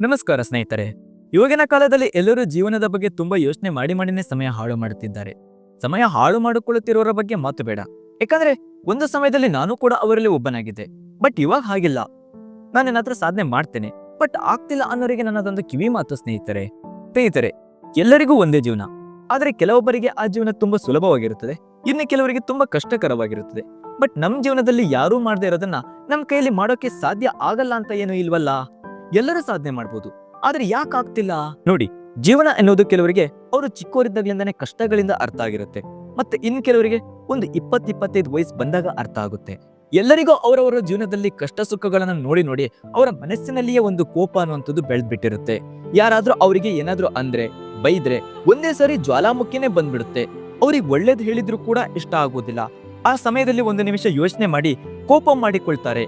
ನಮಸ್ಕಾರ ಸ್ನೇಹಿತರೆ. ಇವಾಗಿನ ಕಾಲದಲ್ಲಿ ಎಲ್ಲರೂ ಜೀವನದ ಬಗ್ಗೆ ತುಂಬಾ ಯೋಚನೆ ಮಾಡಿ ಮಾಡಿನೇ ಸಮಯ ಹಾಳು ಮಾಡುತ್ತಿದ್ದಾರೆ. ಸಮಯ ಹಾಳು ಮಾಡಿಕೊಳ್ಳುತ್ತಿರೋರ ಬಗ್ಗೆ ಮಾತು ಬೇಡ. ಯಾಕಂದ್ರೆ ಒಂದು ಸಮಯದಲ್ಲಿ ನಾನು ಕೂಡ ಅವರಲ್ಲಿ ಒಬ್ಬನಾಗಿದ್ದೆ. ಬಟ್ ಇವಾಗ ಹಾಗಿಲ್ಲ. ನಾನು ಏನಾದ್ರೂ ಸಾಧನೆ ಮಾಡ್ತೇನೆ. ಬಟ್ ಆಗ್ತಿಲ್ಲ ಅನ್ನೋರಿಗೆ ನನ್ನದೊಂದು ಕಿವಿ ಮಾತು ಸ್ನೇಹಿತರೆ. ಸ್ನೇಹಿತರೆ, ಎಲ್ಲರಿಗೂ ಒಂದೇ ಜೀವನ. ಆದ್ರೆ ಕೆಲವೊಬ್ಬರಿಗೆ ಆ ಜೀವನ ತುಂಬಾ ಸುಲಭವಾಗಿರುತ್ತದೆ. ಇನ್ನು ಕೆಲವರಿಗೆ ತುಂಬಾ ಕಷ್ಟಕರವಾಗಿರುತ್ತದೆ. ಬಟ್ ನಮ್ ಜೀವನದಲ್ಲಿ ಯಾರೂ ಮಾಡದೇ ಇರೋದನ್ನ ನಮ್ ಕೈಯಲ್ಲಿ ಮಾಡೋಕೆ ಸಾಧ್ಯ ಆಗಲ್ಲ ಅಂತ ಏನು ಇಲ್ವಲ್ಲ? ಎಲ್ಲರೂ ಸಾಧನೆ ಮಾಡ್ಬೋದು. ಆದ್ರೆ ಯಾಕೆ ಆಗ್ತಿಲ್ಲ? ನೋಡಿ, ಜೀವನ ಎನ್ನುವುದು ಕೆಲವರಿಗೆ ಅವರು ಚಿಕ್ಕವರಿದ್ದಾಗಲಿಂದಾನೆ ಕಷ್ಟಗಳಿಂದ ಅರ್ಥ ಆಗಿರುತ್ತೆ. ಮತ್ತೆ ಇನ್ ಕೆಲವರಿಗೆ ಒಂದು ಇಪ್ಪತ್ ಇಪ್ಪತ್ತೈದು ವಯಸ್ಸು ಬಂದಾಗ ಅರ್ಥ ಆಗುತ್ತೆ. ಎಲ್ಲರಿಗೂ ಅವರವರ ಜೀವನದಲ್ಲಿ ಕಷ್ಟ ಸುಖಗಳನ್ನು ನೋಡಿ ನೋಡಿ ಅವರ ಮನಸ್ಸಿನಲ್ಲಿಯೇ ಒಂದು ಕೋಪ ಅನ್ನುವಂಥದ್ದು ಬೆಳೆದ್ಬಿಟ್ಟಿರುತ್ತೆ. ಯಾರಾದ್ರೂ ಅವರಿಗೆ ಏನಾದ್ರೂ ಅಂದ್ರೆ, ಬೈದ್ರೆ ಒಂದೇ ಸಾರಿ ಜ್ವಾಲಾಮುಖಿನೇ ಬಂದ್ಬಿಡುತ್ತೆ. ಅವ್ರಿಗೆ ಒಳ್ಳೇದು ಹೇಳಿದ್ರು ಕೂಡ ಇಷ್ಟ ಆಗೋದಿಲ್ಲ. ಆ ಸಮಯದಲ್ಲಿ ಒಂದು ನಿಮಿಷ ಯೋಚನೆ ಮಾಡಿ ಕೋಪ ಮಾಡಿಕೊಳ್ತಾರೆ.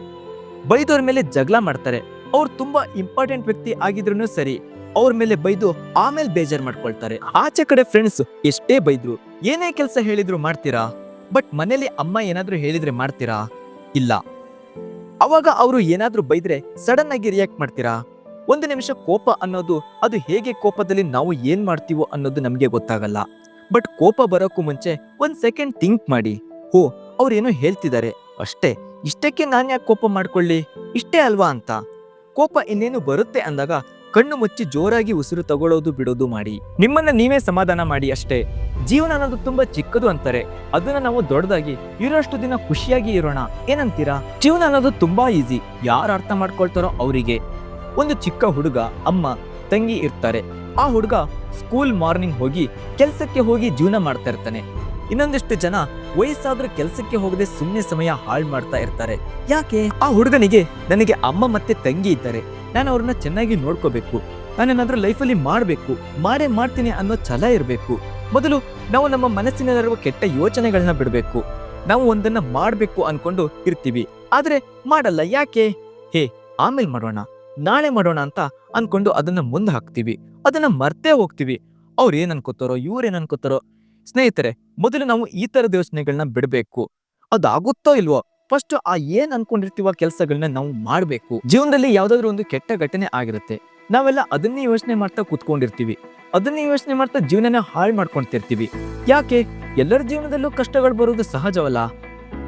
ಬೈದವ್ರ ಮೇಲೆ ಜಗಳ ಮಾಡ್ತಾರೆ. ಅವ್ರು ತುಂಬಾ ಇಂಪಾರ್ಟೆಂಟ್ ವ್ಯಕ್ತಿ ಆಗಿದ್ರು ಸರಿ, ಅವ್ರ ಮೇಲೆ ಬೈದು ಆಮೇಲೆ ಬೇಜಾರ್ ಮಾಡ್ಕೊಳ್ತಾರೆ. ಆಚೆ ಕಡೆ ಫ್ರೆಂಡ್ಸ್ ಎಷ್ಟೇ ಬೈದ್ರು, ಏನೇ ಕೆಲಸ ಹೇಳಿದ್ರು ಮಾಡ್ತೀರಾ? ಬಟ್ ಮನೇಲಿ ಅಮ್ಮ ಏನಾದ್ರೂ ಹೇಳಿದ್ರೆ ಮಾಡ್ತೀರಾ? ಇಲ್ಲ. ಅವಾಗ ಅವರು ಏನಾದ್ರೂ ಬೈದ್ರೆ ಸಡನ್ ಆಗಿ ರಿಯಾಕ್ಟ್ ಮಾಡ್ತೀರಾ? ಒಂದು ನಿಮಿಷ ಕೋಪ ಅನ್ನೋದು, ಅದು ಹೇಗೆ ಕೋಪದಲ್ಲಿ ನಾವು ಏನ್ ಮಾಡ್ತೀವೋ ಅನ್ನೋದು ನಮಗೆ ಗೊತ್ತಾಗಲ್ಲ. ಬಟ್ ಕೋಪ ಬರೋಕ್ಕೂ ಮುಂಚೆ ಒಂದ್ ಸೆಕೆಂಡ್ ಥಿಂಕ್ ಮಾಡಿ. ಹೋ, ಅವ್ರೇನೋ ಹೇಳ್ತಿದ್ದಾರೆ. ಅಷ್ಟೇ, ಇಷ್ಟಕ್ಕೆ ನಾನು ಯಾಕೆ ಕೋಪ ಮಾಡ್ಕೊಳ್ಳಿ? ಇಷ್ಟೇ ಅಲ್ವಾ ಅಂತ. ಕೋಪ ಇನ್ನೇನು ಬರುತ್ತೆ ಅಂದಾಗ ಕಣ್ಣು ಮುಚ್ಚಿ ಜೋರಾಗಿ ಉಸಿರು ತಗೊಳ್ಳೋದು ಬಿಡೋದು ಮಾಡಿ. ನಿಮ್ಮನ್ನ ನೀವೇ ಸಮಾಧಾನ ಮಾಡಿ ಅಷ್ಟೇ. ಜೀವನ ಅನ್ನೋದು ತುಂಬಾ ಚಿಕ್ಕದು ಅಂತಾರೆ. ಅದನ್ನ ನಾವು ದೊಡ್ಡದಾಗಿ ಇರೋಷ್ಟು ದಿನ ಖುಷಿಯಾಗಿ ಇರೋಣ. ಏನಂತೀರಾ? ಜೀವನ ಅನ್ನೋದು ತುಂಬಾ ಈಸಿ. ಯಾರು ಅರ್ಥ ಮಾಡ್ಕೊಳ್ತಾರೋ ಅವರಿಗೆ. ಒಂದು ಚಿಕ್ಕ ಹುಡುಗ, ಅಮ್ಮ, ತಂಗಿ ಇರ್ತಾರೆ. ಆ ಹುಡುಗ ಸ್ಕೂಲ್ ಮಾರ್ನಿಂಗ್ ಹೋಗಿ ಕೆಲ್ಸಕ್ಕೆ ಹೋಗಿ ಜೀವನ ಮಾಡ್ತಾ ಇರ್ತಾನೆ. ಇನ್ನೊಂದಿಷ್ಟು ಜನ ವಯಸ್ಸಾದ್ರೂ ಕೆಲ್ಸಕ್ಕೆ ಹೋಗದೆ ಸುಮ್ಮನೆ ಸಮಯ ಹಾಳ್ ಮಾಡ್ತಾ ಇರ್ತಾರೆ. ಯಾಕೆ? ಆ ಹುಡುಗನಿಗೆ ನನಗೆ ಅಮ್ಮ ಮತ್ತೆ ತಂಗಿ ಇದ್ದಾರೆ. ನಾನು ಅವ್ರನ್ನ ಚೆನ್ನಾಗಿ ನೋಡ್ಕೋಬೇಕು. ನಾನೇನಾದ್ರೂ ಲೈಫಲ್ಲಿ ಮಾಡಬೇಕು ಮಾಡೇ ಮಾಡ್ತೀನಿ ಅನ್ನೋ ಛಲ ಇರಬೇಕು. ಮೊದಲು ನಾವು ನಮ್ಮ ಮನಸ್ಸಿನಲ್ಲಿರುವ ಕೆಟ್ಟ ಯೋಚನೆಗಳನ್ನ ಬಿಡಬೇಕು. ನಾವು ಒಂದನ್ನ ಮಾಡಬೇಕು ಅನ್ಕೊಂಡು ಇರ್ತೀವಿ. ಆದ್ರೆ ಮಾಡಲ್ಲ, ಯಾಕೆ? ಹೇ, ಆಮೇಲೆ ಮಾಡೋಣ, ನಾಳೆ ಮಾಡೋಣ ಅಂತ ಅನ್ಕೊಂಡು ಅದನ್ನ ಮುಂದೆ ಹಾಕ್ತೀವಿ. ಅದನ್ನ ಮರ್ತೇ ಹೋಗ್ತೀವಿ. ಅವ್ರು ಏನ್ ಅನ್ಕೋತಾರೋ ಏನ್ ಅನ್ಕೋತಾರೋ ಸ್ನೇಹಿತರೆ, ಮೊದಲು ನಾವು ಈ ತರದ ಯೋಚನೆಗಳನ್ನ ಬಿಡಬೇಕು. ಅದಾಗುತ್ತೋ ಇಲ್ವೋ ಫಸ್ಟ್ ಆ ಏನ್ ಅನ್ಕೊಂಡಿರ್ತೀವ ಕೆಲಸಗಳನ್ನ ನಾವು ಮಾಡಬೇಕು. ಜೀವನದಲ್ಲಿ ಯಾವ್ದಾದ್ರು ಒಂದು ಕೆಟ್ಟ ಘಟನೆ ಆಗಿರುತ್ತೆ. ನಾವೆಲ್ಲ ಅದನ್ನೇ ಯೋಚನೆ ಮಾಡ್ತಾ ಕೂತ್ಕೊಂಡಿರ್ತೀವಿ. ಅದನ್ನೇ ಯೋಚನೆ ಮಾಡ್ತಾ ಜೀವನನ ಹಾಳು ಮಾಡ್ಕೊಂತಿರ್ತೀವಿ. ಯಾಕೆ? ಎಲ್ಲರ ಜೀವನದಲ್ಲೂ ಕಷ್ಟಗಳು ಬರೋದು ಸಹಜವಲ್ಲ.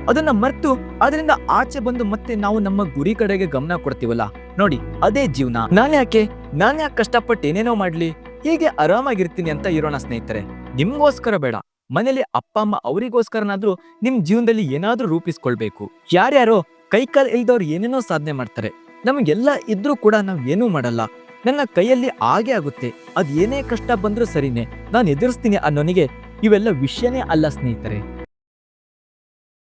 ಅದನ್ನ ಮರ್ತು ಅದರಿಂದ ಆಚೆ ಬಂದು ಮತ್ತೆ ನಾವು ನಮ್ಮ ಗುರಿ ಕಡೆಗೆ ಗಮನ ಕೊಡ್ತೀವಲ್ಲ. ನೋಡಿ, ಅದೇ ಜೀವನ. ನಾನ್ ಯಾಕೆ? ನಾನ್ ಯಾಕೆ ಕಷ್ಟಪಟ್ಟು ಏನೇನೋ ಮಾಡ್ಲಿ? ಹೀಗೆ ಆರಾಮಾಗಿರ್ತೀನಿ ಅಂತ ಇರೋಣ ಸ್ನೇಹಿತರೆ. ನಿಮ್ಗೋಸ್ಕರ ಬೇಡ. ಮನೇಲಿ ಅಪ್ಪ, ಅಮ್ಮ ಅವರಿಗೋಸ್ಕರನಾದ್ರೂ ನಿಮ್ ಜೀವನದಲ್ಲಿ ಏನಾದ್ರೂ ರೂಪಿಸ್ಕೊಳ್ಬೇಕು. ಯಾರ್ಯಾರೋ ಕೈಕಾಲ್ ಇಲ್ದವ್ರು ಏನೇನೋ ಸಾಧನೆ ಮಾಡ್ತಾರೆ. ನಮಗೆಲ್ಲ ಇದ್ರೂ ಕೂಡ ನಾವ್ ಏನೂ ಮಾಡಲ್ಲ. ನನ್ನ ಕೈಯಲ್ಲಿ ಆಗೇ ಆಗುತ್ತೆ. ಅದ್ ಏನೇ ಕಷ್ಟ ಬಂದ್ರೂ ಸರಿನೇ. ನಾನು ಎದುರಿಸ್ತೀನಿ ಅನ್ನೋನಿಗೆ ಇವೆಲ್ಲ ವಿಷಯನೇ ಅಲ್ಲ ಸ್ನೇಹಿತರೆ.